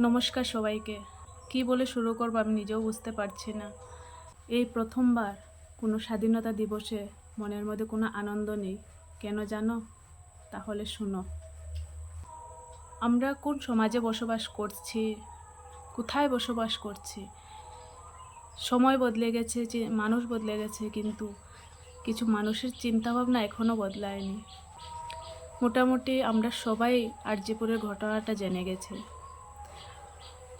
নমস্কার সবাইকে। কি বলে শুরু করব আমি নিজেও বুঝতে পারছি না। এই প্রথমবার কোনো স্বাধীনতা দিবসে মনের মধ্যে কোনো আনন্দ নেই। কেন জানো? তাহলে শুনো। আমরা কোন সমাজে বসবাস করছি? কোথায় বসবাস করছি? সময় বদলে গেছে যে মানুষ বদলে গেছে, কিন্তু কিছু মানুষের চিন্তাভাবনা এখনও বদলায়নি। মোটামুটি আমরা সবাই আরজিপুরের ঘটনাটা জেনে গেছি।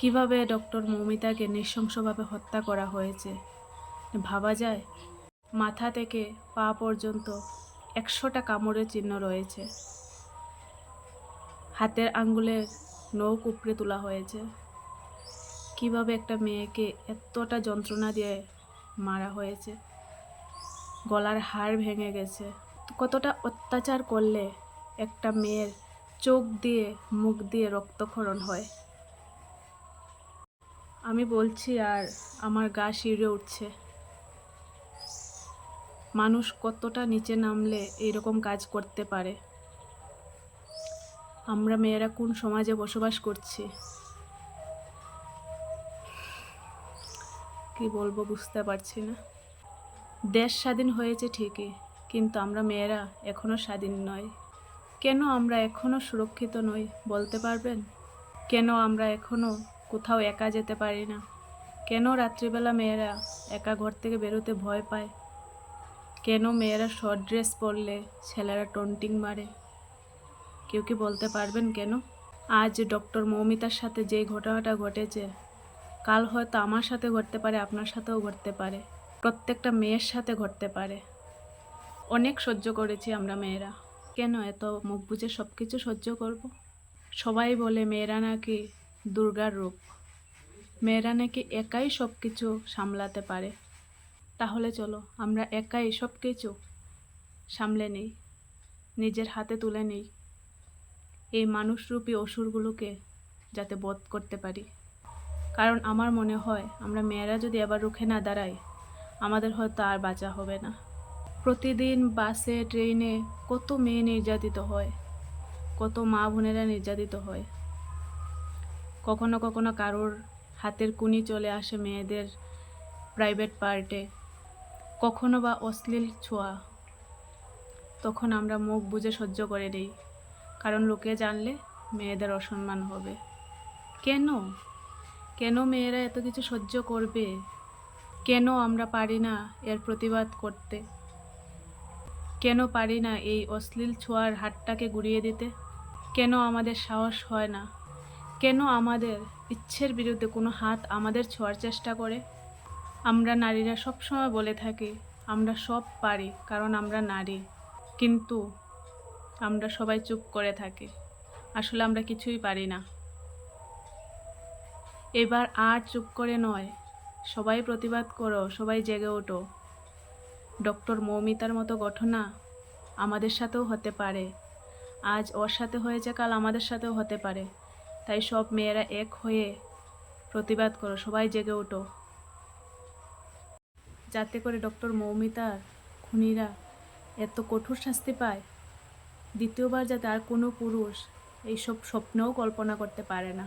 কীভাবে ডক্টর মৌমিতাকে নৃশংসভাবে হত্যা করা হয়েছে? ভাবা যায়, মাথা থেকে পা পর্যন্ত একশোটা কামড়ের চিহ্ন রয়েছে। হাতের আঙ্গুলের নখ উপড়ে তোলা হয়েছে। কীভাবে একটা মেয়েকে এতটা যন্ত্রণা দিয়ে মারা হয়েছে? গলার হাড় ভেঙে গেছে। কতটা অত্যাচার করলে একটা মেয়ের চোখ দিয়ে, মুখ দিয়ে রক্তক্ষরণ হয়? আমি বলছি, আর আমার গা শিউরে উঠছে। মানুষ কতটা নিচে নামলে এইরকম কাজ করতে পারে? আমরা মেয়েরা কোন সমাজে বসবাস করছি? কি বলব বুঝতে পারছি না। দেশ স্বাধীন হয়েছে ঠিকই, কিন্তু আমরা মেয়েরা এখনও স্বাধীন নয় কেন আমরা এখনও সুরক্ষিত নই বলতে পারবেন? কেন আমরা এখনও কোথাও একা যেতে পারি না। কেন রাত্রিবেলা মেয়েরা একা ঘর থেকে বেরোতে ভয় পায়? কেন মেয়েরা শর্ট ড্রেস পরলে ছেলেরা টন্টিং মারে? কেউ কি বলতে পারবেন কেন? আজ ডক্টর মৌমিতার সাথে যে ঘটনাটা ঘটেছে, কাল হয়তো আমার সাথে ঘটতে পারে, আপনার সাথেও ঘটতে পারে। প্রত্যেকটা মেয়ের সাথে ঘটতে পারে। অনেক সহ্য করেছি আমরা মেয়েরা। কেন এত মুখ বুঝে সব কিছু সহ্য করব? সবাই বলে মেয়েরা নাকি দুর্গার রূপ। মেয়েরা নাকি একাই সব কিছু সামলাতে পারে। তাহলে চলো, আমরা একাই সব কিছু সামলে নিই, নিজের হাতে তুলে নিই। এই মানুষরূপী অসুরগুলোকে যাতে বধ করতে পারি। কারণ আমার মনে হয়, আমরা মেয়েরা যদি এবার রুখে না দাঁড়াই, আমাদের হয়তো আর বাঁচা হবে না। প্রতিদিন বাসে, ট্রেনে কত মেয়ে নির্যাতিত হয়, কত মা বোনেরা নির্যাতিত হয়। কখনো কখনো কারোর হাতের কুনি চলে আসে মেয়েদের প্রাইভেট পার্টে কখনো বা অশ্লীল ছোঁয়া। তখন আমরা মুখ বুঝে সহ্য করে নিই। কারণ লোকে জানলে মেয়েদের অসম্মান হবে। কেন? কেন মেয়েরা এত কিছু সহ্য করবে? কেন আমরা পারি না এর প্রতিবাদ করতে? কেন পারি না এই অশ্লীল ছোঁয়ার হাতটাকে গুড়িয়ে দিতে? কেন আমাদের সাহস হয় না? কেন আমাদের ইচ্ছের বিরুদ্ধে কোনো হাত আমাদের ছোঁয়ার চেষ্টা করে? আমরা নারীরা সবসময় বলে থাকি, আমরা সব পারি কারণ আমরা নারী। কিন্তু আমরা সবাই চুপ করে থাকি, আসলে আমরা কিছুই পারি না। এবার আর চুপ করে নয়, সবাই প্রতিবাদ করো, সবাই জেগে ওঠো। ডক্টর মৌমিতার মতো ঘটনা আমাদের সাথেও হতে পারে। আজ ওর সাথে হয়েছে, কাল আমাদের সাথেও হতে পারে। তাই সব মেয়েরা এক হয়ে প্রতিবাদ করো, সবাই জেগে ওঠো। যাতে করে ডক্টর মৌমিতার খুনিরা এত কঠোর শাস্তি পায়। দ্বিতীয়বার যাতে আর কোনো পুরুষ এইসব স্বপ্নেও কল্পনা করতে পারে না।